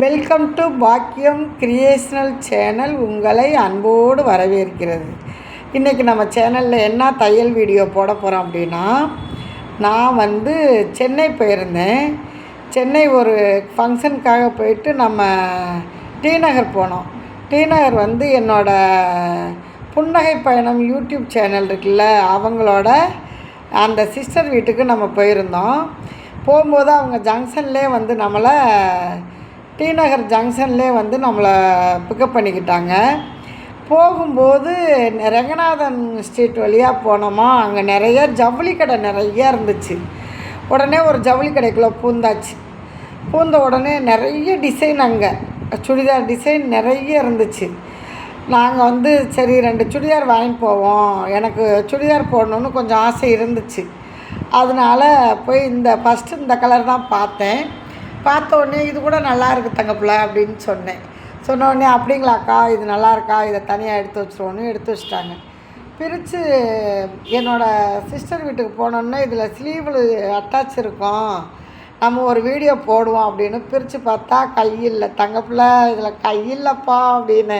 Welcome to பாக்கியம் creational channel உங்களை அன்போடு வரவேற்கிறது. இன்றைக்கி நம்ம சேனலில் என்ன தையல் வீடியோ போட போகிறோம் அப்படின்னா நான் வந்து சென்னை போயிருந்தேன். சென்னை ஒரு ஃபங்க்ஷனுக்காக போயிட்டு நம்ம டி நகர் போனோம். டி நகர் வந்து என்னோடய புன்னகை பயணம் யூடியூப் சேனல் இருக்குல்ல அவங்களோட அந்த சிஸ்டர் வீட்டுக்கு நம்ம போயிருந்தோம். போகும்போது அவங்க ஜங்ஷன்லேயே வந்து நம்மளை டி நகர் ஜங்ஷன்லே வந்து நம்மளை பிக்கப் பண்ணிக்கிட்டாங்க. போகும்போது ரங்கநாதன் ஸ்ட்ரீட் வழியாக போனோமா அங்கே நிறைய ஜவுளி கடை நிறைய இருந்துச்சு. உடனே ஒரு ஜவுளி கடைக்குள்ளே பூந்தாச்சு. பூந்த உடனே நிறைய டிசைன் அங்கே. சுடிதார் டிசைன் நிறைய இருந்துச்சு. நாங்கள் வந்து சரி ரெண்டு சுடிதார் வாங்கிட்டு போவோம். எனக்கு சுடிதார் போடணுன்னு கொஞ்சம் ஆசை இருந்துச்சு. அதனால் போய் இந்த ஃபஸ்ட்டு இந்த கலர் தான் பார்த்தேன். பார்த்த உடனே இது கூட நல்லா இருக்குது தங்கப்பிள்ள அப்படின்னு சொன்னேன். சொன்னோடனே அப்படிங்களாக்கா இது நல்லா இருக்கா? இதை தனியாக எடுத்து வச்சுருவோன்னு எடுத்து வச்சுட்டாங்க. பிரித்து என்னோடய சிஸ்டர் வீட்டுக்கு போனோன்னே இதில் ஸ்லீவில் அட்டாச் இருக்கும். நம்ம ஒரு வீடியோ போடுவோம் அப்படின்னு பிரித்து பார்த்தா கையில் தங்கப்பிள்ள இதில் கையில்லப்பா அப்படின்னு.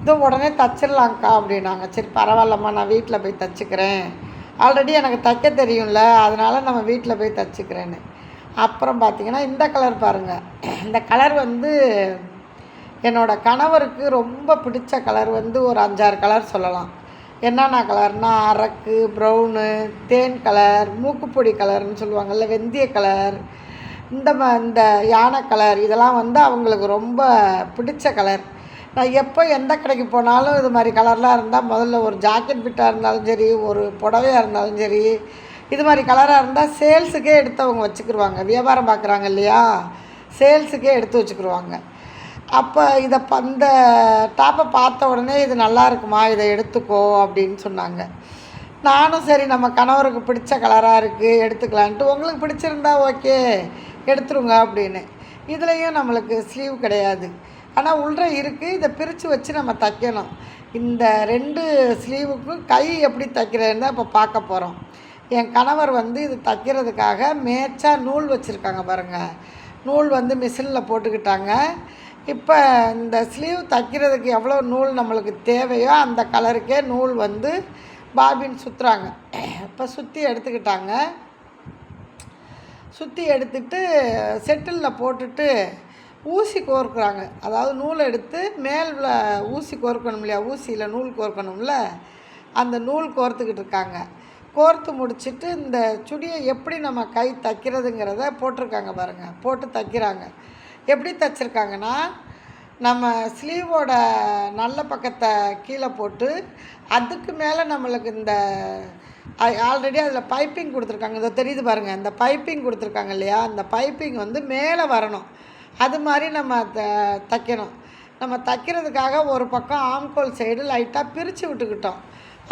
இது உடனே தச்சிடலாங்க்கா அப்படின்னாங்க. சரி பரவாயில்லம்மா நான் வீட்டில் போய் தச்சுக்கிறேன். ஆல்ரெடி எனக்கு தைக்க தெரியும்ல அதனால் நம்ம வீட்டில் போய் தச்சுக்கிறேன்னு. அப்புறம் பார்த்திங்கன்னா இந்த கலர் பாருங்கள் இந்த கலர் வந்து என்னோடய கணவருக்கு ரொம்ப பிடிச்ச கலர் வந்து ஒரு அஞ்சாறு கலர் சொல்லலாம். என்னென்ன கலர்னால் அரக்கு ப்ரௌனு தேன் கலர் மூக்குப்பொடி கலர்னு சொல்லுவாங்கள்ல வெந்தய கலர் இந்த ம இந்த யானை கலர் இதெல்லாம் வந்து அவங்களுக்கு ரொம்ப பிடிச்ச கலர் நான் எப்போ எந்த கடைக்கு போனாலும் இது மாதிரி கலர்லாம் இருந்தால் முதல்ல ஒரு ஜாக்கெட் பிட்டாக இருந்தாலும் சரி ஒரு புடவையாக இருந்தாலும் சரி இது மாதிரி கலராக இருந்தால் சேல்ஸுக்கே எடுத்து அவங்க வியாபாரம் பார்க்குறாங்க இல்லையா? சேல்ஸுக்கே எடுத்து வச்சுக்கிடுவாங்க அப்போ இதை ப டாப்பை பார்த்த உடனே இது நல்லா இருக்குமா? இதை எடுத்துக்கோ அப்படின்னு சொன்னாங்க. நானும் சரி நம்ம கணவருக்கு பிடிச்ச கலராக இருக்குது எடுத்துக்கலான்ட்டு உங்களுக்கு பிடிச்சிருந்தா ஓகே எடுத்துருங்க அப்படின்னு. இதுலேயும் நம்மளுக்கு ஸ்லீவ் கிடையாது. ஆனால் உள்ள இருக்குது இதை பிரித்து வச்சு நம்ம தைக்கணும். இந்த ரெண்டு ஸ்லீவுக்கும் கை எப்படி தைக்கிறதுன்னு இப்போ பார்க்க போகிறோம் என் கணவர் வந்து இது தைக்கிறதுக்காக மேய்ச்சா நூல் வச்சுருக்காங்க பாருங்கள் நூல் வந்து மிஷினில் போட்டுக்கிட்டாங்க. இப்போ இந்த ஸ்லீவ் தைக்கிறதுக்கு எவ்வளோ நூல் நம்மளுக்கு தேவையோ அந்த கலருக்கே நூல் வந்து பாபின் சுற்றுறாங்க இப்போ சுற்றி எடுத்துக்கிட்டாங்க. சுற்றி எடுத்துட்டு செட்டிலில் போட்டுட்டு ஊசி கோர்க்குறாங்க. அதாவது நூல் எடுத்து மேலில் ஊசி கோர்க்கணும் இல்லையா? ஊசியில் நூல் கோர்க்கணும்ல? அந்த நூல் கோர்த்துக்கிட்டு இருக்காங்க. கோர்த்து முடிச்சுட்டு இந்த சுடியை எப்படி நம்ம கை தைக்கிறதுங்கிறத போட்டிருக்காங்க பாருங்கள் போட்டு தைக்கிறாங்க. எப்படி தைச்சிருக்காங்கன்னா நம்ம ஸ்லீவோட நல்ல பக்கத்தை கீழே போட்டு அதுக்கு மேலே நம்மளுக்கு இந்த ஆல்ரெடி அதில் பைப்பிங் கொடுத்துருக்காங்க. இதை தெரியுது பாருங்கள் இந்த பைப்பிங் கொடுத்துருக்காங்க இல்லையா? அந்த பைப்பிங் வந்து மேலே வரணும். அது மாதிரி நம்ம த தைக்கணும். நம்ம தைக்கிறதுக்காக ஒரு பக்கம் ஆம்கோல் சைடு லைட்டாக பிரித்து விட்டுக்கிட்டோம்.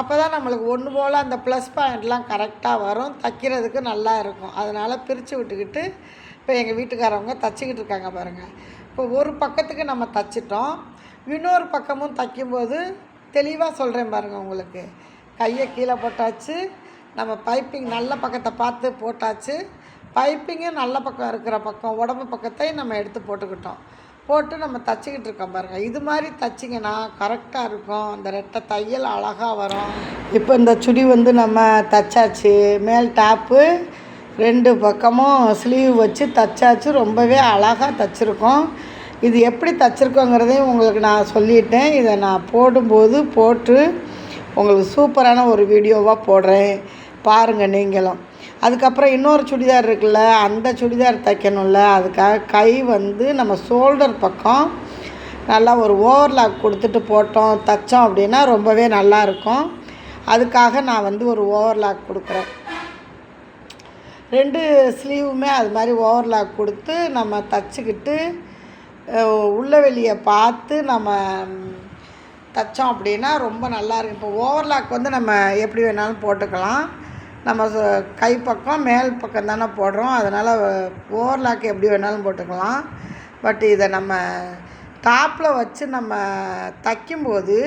அப்போ தான் நம்மளுக்கு ஒன்று போல் அந்த ப்ளஸ் பாயிண்ட்லாம் கரெக்டாக வரும். தைக்கிறதுக்கு நல்லா இருக்கும். அதனால் பிரித்து விட்டுக்கிட்டு இப்போ எங்கள் வீட்டுக்காரவங்க தச்சிக்கிட்டு இருக்காங்க பாருங்கள் இப்போ ஒரு பக்கத்துக்கு நம்ம தச்சிட்டோம். இன்னொரு பக்கமும் தைக்கும்போது தெளிவாக சொல்கிறேன் பாருங்கள் உங்களுக்கு. கையை கீழே போட்டாச்சு. நம்ம பைப்பிங் நல்ல பக்கத்தை பார்த்து போட்டாச்சு. பைப்பிங்கும் நல்ல பக்கம் இருக்கிற பக்கம் உடம்பு பக்கத்தையும் நம்ம எடுத்து போட்டுக்கிட்டோம். போட்டு நம்ம தச்சுக்கிட்டு இருக்கோம் பாருங்கள் இது மாதிரி தச்சிங்கன்னா கரெக்டாக இருக்கும். அந்த ரெட்டை தையல் அழகாக வரும். இப்போ இந்த சுடி வந்து நம்ம தச்சாச்சு. மேல் டாப்பு ரெண்டு பக்கமும் ஸ்லீவ் வச்சு தச்சாச்சு. ரொம்பவே அழகாக தச்சுருக்கோம். இது எப்படி தச்சுருக்கோங்கிறதையும் உங்களுக்கு நான் சொல்லிட்டேன். இதை நான் போடும்போது போட்டு உங்களுக்கு சூப்பரான ஒரு வீடியோவாக போடுறேன். பாருங்கள் நீங்களும். அதுக்கப்புறம் இன்னொரு சுடிதார் இருக்குல்ல அந்த சுடிதார் தைக்கணும்ல. அதுக்காக கை வந்து நம்ம ஷோல்டர் பக்கம் நல்லா ஒரு ஓவர்லாக் கொடுத்துட்டு போட்டோம் தைச்சோம் அப்படின்னா ரொம்பவே நல்லாயிருக்கும் அதுக்காக நான் வந்து ஒரு ஓவர்லாக் கொடுக்குறேன். ரெண்டு ஸ்லீவுமே அது மாதிரி ஓவர்லாக் கொடுத்து நம்ம தச்சுக்கிட்டு உள்ள வெளியை பார்த்து நம்ம தைச்சோம் அப்படின்னா ரொம்ப நல்லாயிருக்கும் இப்போ ஓவர்லாக் வந்து நம்ம எப்படி வேணாலும் போட்டுக்கலாம். நம்ம கை பக்கம் மேல் பக்கம் தானே போடுறோம். அதனால் ஓவர்லாக் எப்படி வேணாலும் போட்டுக்கலாம். பட் இதை நம்ம டாப்பில் வச்சு நம்ம தைக்கும்போது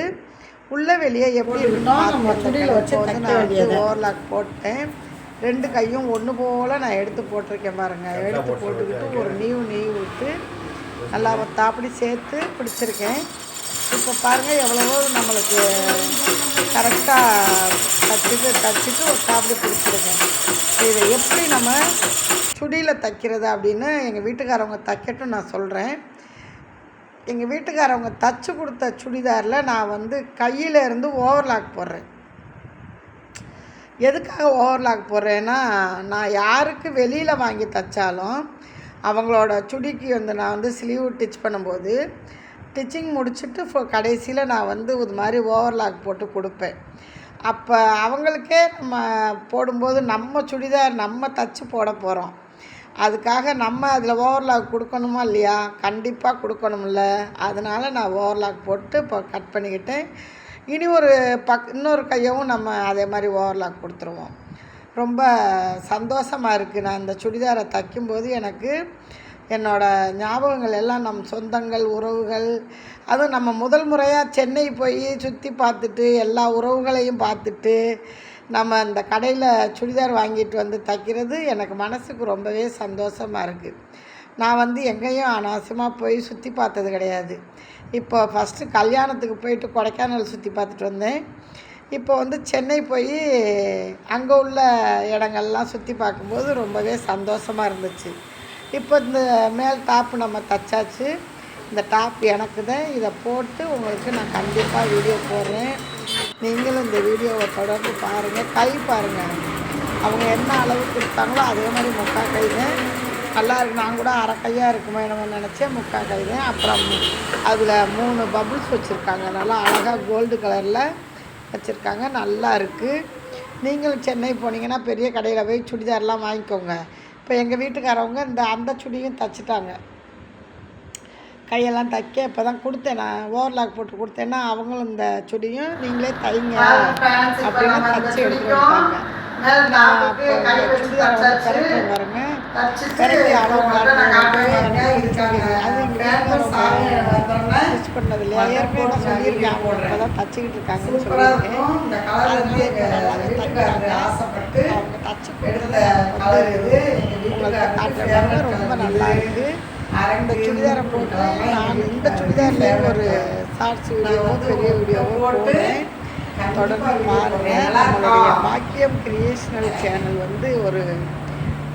உள்ள வெளியே எப்படி இருக்கணும் வச்சு வந்து நான் வந்து ஓவர்லாக் போட்டேன். ரெண்டு கையும் ஒன்று போல் நான் எடுத்து போட்டிருக்கேன் பாருங்கள் எடுத்து போட்டுக்கிட்டு ஒரு நீவு நீவி விட்டு நல்லா ஒத்தாப்படி சேர்த்து பிடிச்சிருக்கேன். இப்போ பாருங்கள் எவ்வளவோ நம்மளுக்கு கரெக்டாக தச்சுட்டு தச்சுட்டு ஒத்தாப்படி பிடிச்சிருங்க இதை எப்படி நம்ம சுடியில் தைக்கிறது அப்படின்னு எங்கள் வீட்டுக்காரவங்க தைக்கட்டும் நான் சொல்கிறேன் எங்கள் வீட்டுக்காரவங்க தச்சு கொடுத்த சுடிதாரில் நான் வந்து கையில் இருந்து ஓவர்லாக் போடுறேன். எதுக்காக ஓவர்லாக் போடுறேன்னா நான் யாருக்கு வெளியில் வாங்கி தைச்சாலும் அவங்களோட சுடிக்கு வந்து நான் வந்து ஸ்லீவ் டிச் பண்ணும்போது ஸ்டிச்சிங் முடிச்சுட்டு ஃபோ கடைசியில் நான் வந்து இது மாதிரி ஓவர்லாக் போட்டு கொடுப்பேன். அப்போ அவங்களுக்கே நம்ம போடும்போது நம்ம சுடிதார் நம்ம தச்சு போட போகிறோம் அதுக்காக நம்ம அதில் ஓவர்லாக் கொடுக்கணுமா இல்லையா? கண்டிப்பாக கொடுக்கணும்ல. அதனால் நான் ஓவர்லாக் போட்டு இப்போ கட் பண்ணிக்கிட்டேன். இனி ஒரு பக் இன்னொரு கையவும் நம்ம அதே மாதிரி ஓவர்லாக் கொடுத்துருவோம். ரொம்ப சந்தோஷமாக இருக்குது நான் இந்த சுடிதாரை தைக்கும்போது எனக்கு என்னோடய ஞாபகங்கள் எல்லாம் நம் சொந்தங்கள் உறவுகள். அதுவும் நம்ம முதல் முறையாக சென்னை போய் சுற்றி பார்த்துட்டு எல்லா உறவுகளையும் பார்த்துட்டு நம்ம இந்த கடையில் சுடிதார் வாங்கிட்டு வந்து தைக்கிறது எனக்கு மனசுக்கு ரொம்பவே சந்தோஷமாக இருக்குது நான் வந்து எங்கேயும் அனாவசியமாக போய் சுற்றி பார்த்தது கிடையாது. இப்போ ஃபஸ்ட்டு கல்யாணத்துக்கு போயிட்டு கொடைக்கானல் சுற்றி பார்த்துட்டு வந்தேன். இப்போ வந்து சென்னை போய் அங்கே உள்ள இடங்கள்லாம் சுற்றி பார்க்கும்போது ரொம்பவே சந்தோஷமாக இருந்துச்சு. இப்போ இந்த மேல் டாப் நம்ம தச்சாச்சு. இந்த டாப் எனக்கு தான். இதை போட்டு உங்களுக்கு நான் கண்டிப்பாக வீடியோ போடுறேன். நீங்களும் இந்த வீடியோவை தொடர்ந்து பாருங்கள் கை பாருங்கள் அவங்க என்ன அளவு கொடுத்தாங்களோ அதே மாதிரி முக்கா கை தான். நல்லா இருக்கு. நான் கூட அரை கையாக இருக்குமோ என்னமோ நினச்சேன். முக்கா கை தான். அப்புறம் அதில் மூணு பபுள்ஸ் வச்சுருக்காங்க. நல்லா அழகாக கோல்டு கலரில் வச்சுருக்காங்க. நல்லா இருக்குது நீங்களும் சென்னை போனீங்கன்னா பெரிய கடையில் போய் சுடிதார்லாம் வாங்கிக்கோங்க. இப்போ எங்கள் வீட்டுக்காரவங்க இந்த அந்த சுடியும் தச்சுட்டாங்க. கையெல்லாம் தைக்க இப்போ தான் கொடுத்தேன். நான் ஓவர்லாக் போட்டு கொடுத்தேன்னா அவங்களும் இந்த சுடியும் நீங்களே தைங்க அப்படின்னு தச்சு எடுத்து வந்தாங்க நான் அப்போ இந்த சுடிதாரை வந்து பிறப்பேன் பாருங்க. பிறப்பி அளவு அது எங்கள் ஸ்டிச் பண்ணது இல்லையா சொல்லியிருக்கேன் அவங்க இப்போ தான் தச்சுக்கிட்டு இருக்காங்கன்னு சொல்லியிருக்கேன். அது வந்து இப்போ நல்லாவே தைக்கிறாங்க அவங்க தச்சு வந்து உங்களுக்கு காட்டுறாங்க ரொம்ப நல்லா இருக்குது. இந்த சுடிதாரை போட்டு நான் இந்த சுடிதாரில் ஒரு ஷார்ட்ஸ் வீடியோவோ பெரிய வீடியோவோ போடுறேன். தொடர்ந்து பாருங்கள் நம்மளுடைய பாக்கியம் கிரியேஷனல் சேனல் வந்து ஒரு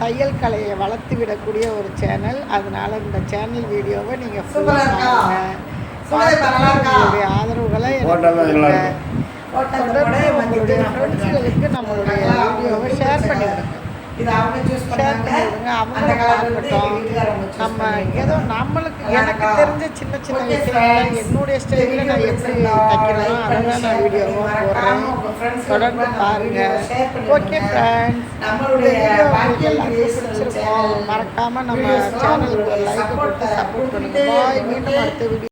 தையல் கலையை வளர்த்து விடக்கூடிய ஒரு சேனல் அதனால் இந்த சேனல் வீடியோவை நீங்கள் ஃபுல்லாக உங்களுடைய ஆதரவுகளை ஃப்ரெண்ட்ஸுகளுக்கு நம்மளுடைய வீடியோவை ஷேர் பண்ணிவிடுங்க அவங்க ஷேர் பண்ணாங்க. பண்ணிவிடுங்க choose நம்ம பண்ணாங்க. ஏதோ நம்மளுக்கு எனக்கு. தெரிஞ்ச சின்ன சின்ன விஷயங்கள். என்னுடைய ஸ்டைலில் நான் எப்படி தைக்கிறேனோ அதை தான் நான் வீடியோவாக போடுறேன். தொடர்ந்து பாருங்க. ஓகே ஃப்ரெண்ட்ஸ் நம்மளுடைய மறக்காமல் நம்ம சேனலுக்கு ஒரு லைக் கொடுத்து சப்போர்ட் பாய் மீண்டும். அடுத்த வீடியோ